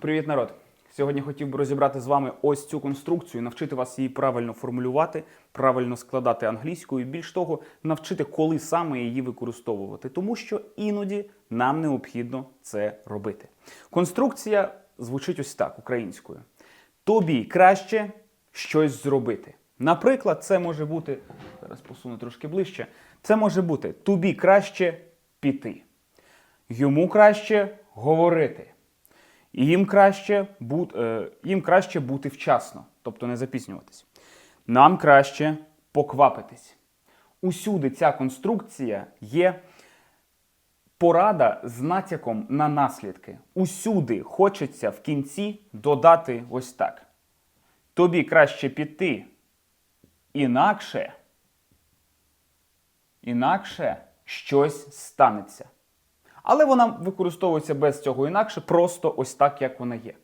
Привіт, народ! Сьогодні хотів би розібрати з вами ось цю конструкцію, навчити вас її правильно формулювати, правильно складати англійською, і більш того, навчити, коли саме її використовувати, тому що іноді нам необхідно це робити. Конструкція звучить ось так українською: тобі краще щось зробити. Наприклад, це може бути зараз посуну трошки ближче. Це може бути тобі краще піти, йому краще говорити. І їм краще, е, їм краще бути вчасно, тобто не запізнюватись. Нам краще поквапитись. Усюди ця конструкція є порада з натяком на наслідки. Усюди хочеться в кінці додати ось так. Тобі краще піти, інакше, інакше щось станеться. Але вона використовується без цього інакше, просто ось так, як вона є.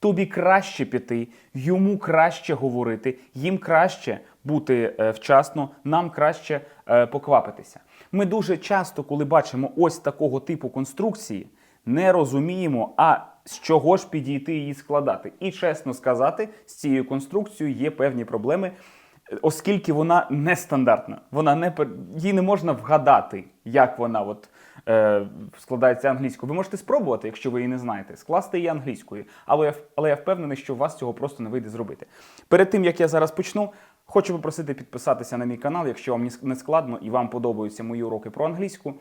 Тобі краще піти, йому краще говорити, їм краще бути е, вчасно, нам краще е, поквапитися. Ми дуже часто, коли бачимо ось такого типу конструкції, не розуміємо, а з чого ж підійти її складати. І чесно сказати, з цією конструкцією є певні проблеми оскільки вона нестандартна. Вона не її не можна вгадати, як вона от, е, складається англійською. Ви можете спробувати, якщо ви її не знаєте, скласти її англійською. Але я, але я впевнений, що у вас цього просто не вийде зробити. Перед тим як я зараз почну, хочу попросити підписатися на мій канал, якщо вам не складно і вам подобаються мої уроки про англійську.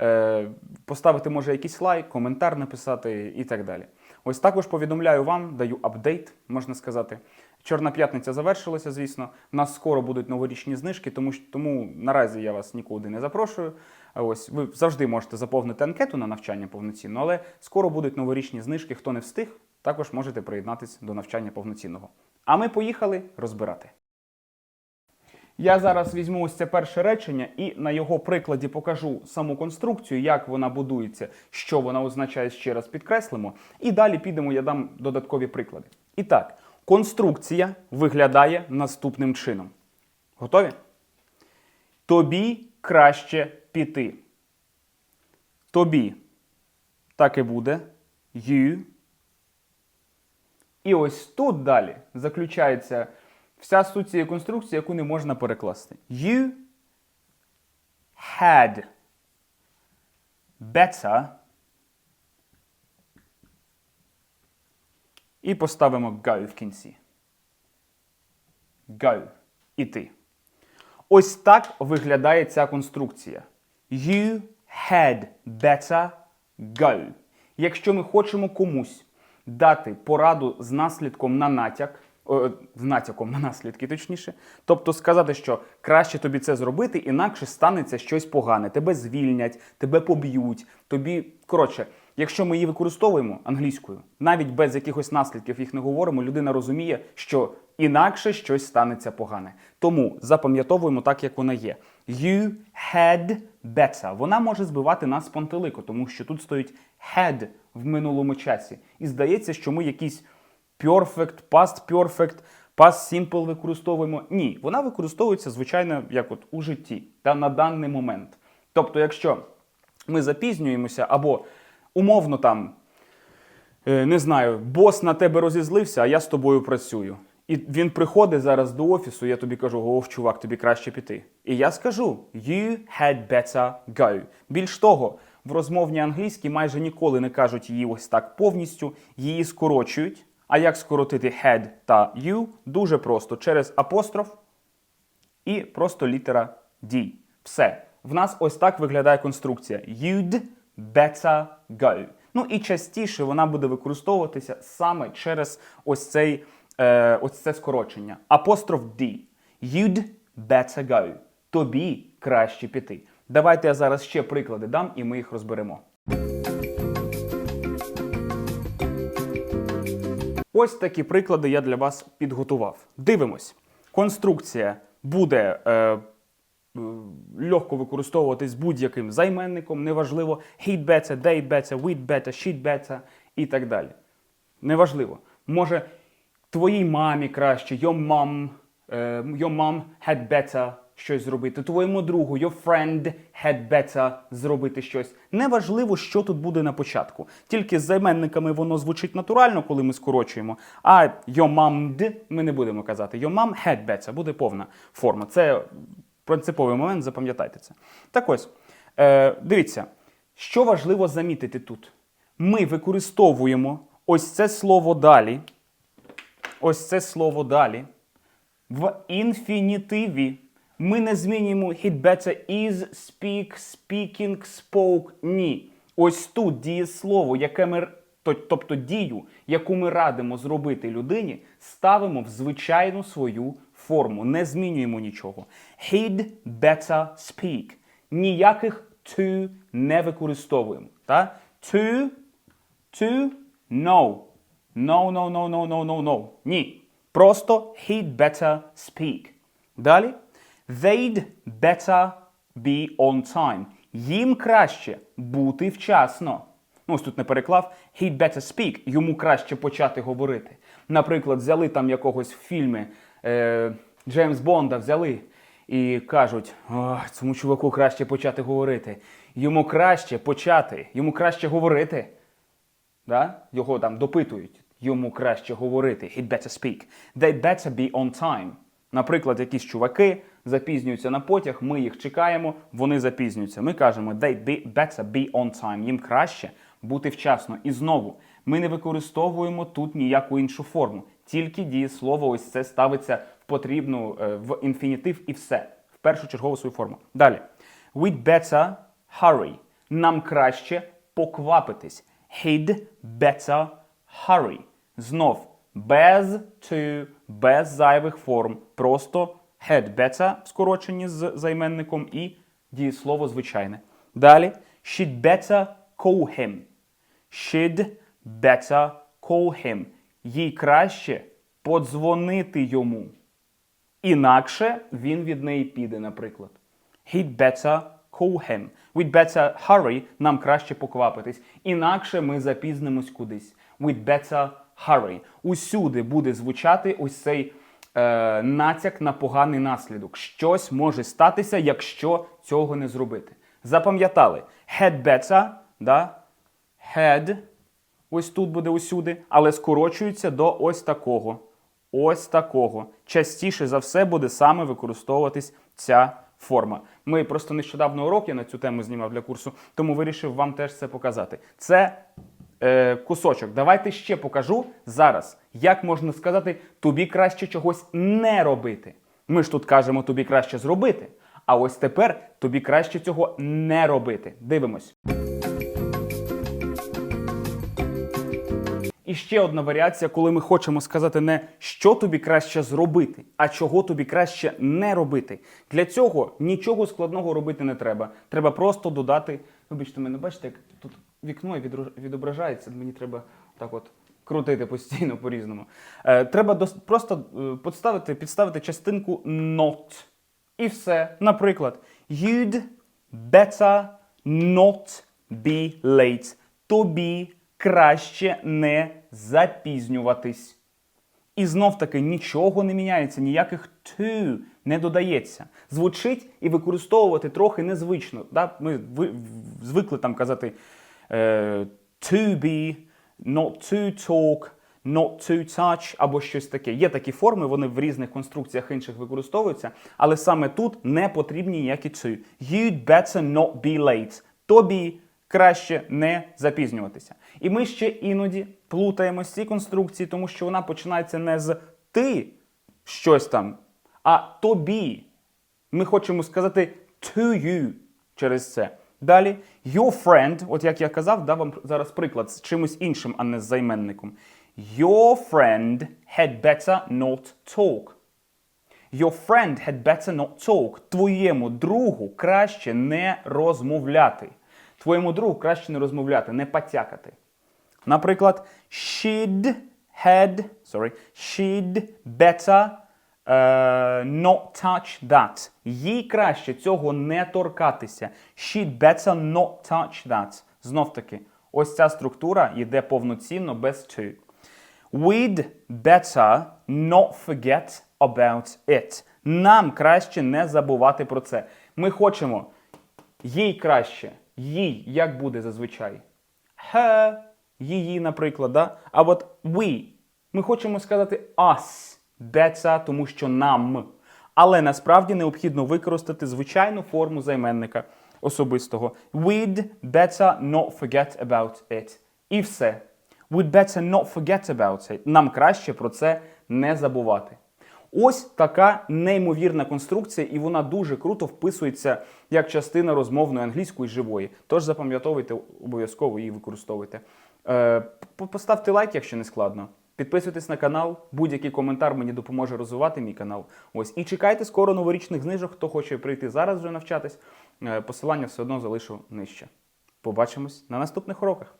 Е, поставити може якийсь лайк, коментар написати і так далі. Ось також повідомляю вам, даю апдейт, можна сказати. Чорна п'ятниця завершилася, звісно. У нас скоро будуть новорічні знижки, тому, тому наразі я вас нікуди не запрошую. Ось ви завжди можете заповнити анкету на навчання повноцінно, але скоро будуть новорічні знижки. Хто не встиг, також можете приєднатися до навчання повноцінного. А ми поїхали розбирати. Я зараз візьму ось це перше речення і на його прикладі покажу саму конструкцію, як вона будується, що вона означає, ще раз підкреслимо. І далі підемо, я дам додаткові приклади. І так, конструкція виглядає наступним чином. Готові? Тобі краще піти. Тобі. Так і буде. You. І ось тут далі заключається вся суть цієї конструкції, яку не можна перекласти. You had better. І поставимо go в кінці. Go. Іти. Ось так виглядає ця конструкція. You had better go. Якщо ми хочемо комусь дати пораду з наслідком на натяк, з натяком на наслідки, точніше, тобто сказати, що краще тобі це зробити, інакше станеться щось погане, тебе звільнять, тебе поб'ють, тобі. Коротше, якщо ми її використовуємо англійською, навіть без якихось наслідків їх не говоримо, людина розуміє, що інакше щось станеться погане. Тому запам'ятовуємо так, як вона є. You had better. Вона може збивати нас з пантелику, тому що тут стоїть had в минулому часі. І здається, що ми якийсь perfect, past perfect, past simple використовуємо. Ні, вона використовується, звичайно, як от у житті та на даний момент. Тобто, якщо ми запізнюємося або умовно там е, не знаю, бос на тебе розізлився, а я з тобою працюю. І він приходить зараз до офісу, я тобі кажу, ов, чувак, тобі краще піти. І я скажу: You had better go. Більш того, в розмовній англійській майже ніколи не кажуть її ось так повністю, її скорочують. А як скоротити had та you? Дуже просто через апостроф і просто літера D. Все. В нас ось так виглядає конструкція. You'd better go. Ну і частіше вона буде використовуватися саме через ось цей е, ось це скорочення. Апостроф D. You'd better go. Тобі краще піти. Давайте я зараз ще приклади дам, і ми їх розберемо. Ось такі приклади я для вас підготував. Дивимось. Конструкція буде е, легко використовуватись будь-яким займенником, неважливо. He better, they better, we better, she better і так далі. Неважливо. Може, твоїй мамі краще, your mom, е, your mom had better щось зробити. Твоєму другу, your friend had better зробити щось. Неважливо, що тут буде на початку. Тільки з займенниками воно звучить натурально, коли ми скорочуємо. А your mom ми не будемо казати. Your mom had better буде повна форма. Це принциповий момент, запам'ятайте це. Так ось, е, дивіться, що важливо замітити тут. Ми використовуємо ось це слово далі. Ось це слово далі. В інфінітиві ми не змінюємо he'd better is, speak, speaking, spoke. Ні. Ось тут дієслово, яке ми, тобто дію, яку ми радимо зробити людині, ставимо в звичайну свою форму. Не змінюємо нічого. He'd better speak. Ніяких to не використовуємо. Та? To, to, no. No, no, no, no, no, no, no. Ні. Просто he'd better speak. Далі. They'd better be on time. Їм краще бути вчасно. Ну, ось тут не переклав. He'd better speak. Йому краще почати говорити. Наприклад, взяли там якогось в фільмі е, Джеймс Бонда взяли і кажуть: О, цьому чуваку краще почати говорити. Йому краще почати, йому краще говорити. Да? Його там допитують, йому краще говорити. He'd better speak. They'd better be on time. Наприклад, якісь чуваки запізнюються на потяг, ми їх чекаємо, вони запізнюються. Ми кажемо they'd be better be on time. Їм краще бути вчасно. І знову, ми не використовуємо тут ніяку іншу форму. Тільки дієслово ось це ставиться в потрібну е, в інфінітив і все. В першу чергову свою форму. Далі. We'd better hurry. Нам краще поквапитись. He'd better hurry. Знов без to, без зайвих форм. Просто had better в скороченні з займенником і дієслово звичайне. Далі. She'd better call him. She'd better call him. Їй краще подзвонити йому. Інакше він від неї піде, наприклад. He'd better call him. We'd better hurry. Нам краще поквапитись. Інакше ми запізнимось кудись. We'd better hurry. Усюди буде звучати ось цей е, натяк на поганий наслідок. Щось може статися, якщо цього не зробити. Запам'ятали? Had better, да? had, ось тут буде усюди, але скорочується до ось такого. Ось такого. Частіше за все буде саме використовуватись ця форма. Ми просто нещодавно урок я на цю тему знімав для курсу, тому вирішив вам теж це показати. Це е, кусочок. Давайте ще покажу зараз, як можна сказати, тобі краще чогось не робити. Ми ж тут кажемо тобі краще зробити. А ось тепер тобі краще цього не робити. Дивимось. І ще одна варіація, коли ми хочемо сказати не що тобі краще зробити, а чого тобі краще не робити. Для цього нічого складного робити не треба. Треба просто додати. Вибачте мене, бачите, як тут вікно відро- відображається. Мені треба так от крутити постійно по-різному. Е, треба дос- просто е, підставити, підставити частинку not. І все. Наприклад, you'd better not be late. Тобі краще не запізнюватись. І знов таки нічого не міняється, ніяких to не додається. Звучить і використовувати трохи незвично. Да? Ми звикли там казати е, to be, not to talk, not to touch або щось таке. Є такі форми, вони в різних конструкціях інших використовуються, але саме тут не потрібні ніякі to. You'd better not be late. Тобі краще не запізнюватися. І ми ще іноді плутаємо ці конструкції, тому що вона починається не з ти щось там, а тобі. Ми хочемо сказати to you через це. Далі, your friend, от як я казав, дав вам зараз приклад з чимось іншим, а не з займенником. Your friend had better not talk. Your friend had better not talk. Твоєму другу краще не розмовляти. Твоєму другу краще не розмовляти, не потякати. Наприклад, she'd had, sorry, she'd better not touch that. Їй краще цього не торкатися. She'd better not touch that. Знов таки, ось ця структура йде повноцінно без to. We'd better not forget about it. Нам краще не забувати про це. Ми хочемо їй краще. Їй як буде зазвичай? Her, її, наприклад, да? а от we. Ми хочемо сказати us better, тому що нам. Але насправді необхідно використати звичайну форму займенника особистого. We'd better not forget about it. І все. We'd better not forget about it. Нам краще про це не забувати. Ось така неймовірна конструкція, і вона дуже круто вписується як частина розмовної англійської живої. Тож запам'ятовуйте, обов'язково її використовуйте. Е, поставте лайк, якщо не складно. Підписуйтесь на канал, будь-який коментар мені допоможе розвивати мій канал. Ось і чекайте скоро новорічних знижок. Хто хоче прийти зараз вже навчатись. е, Посилання все одно залишу нижче. Побачимось на наступних уроках.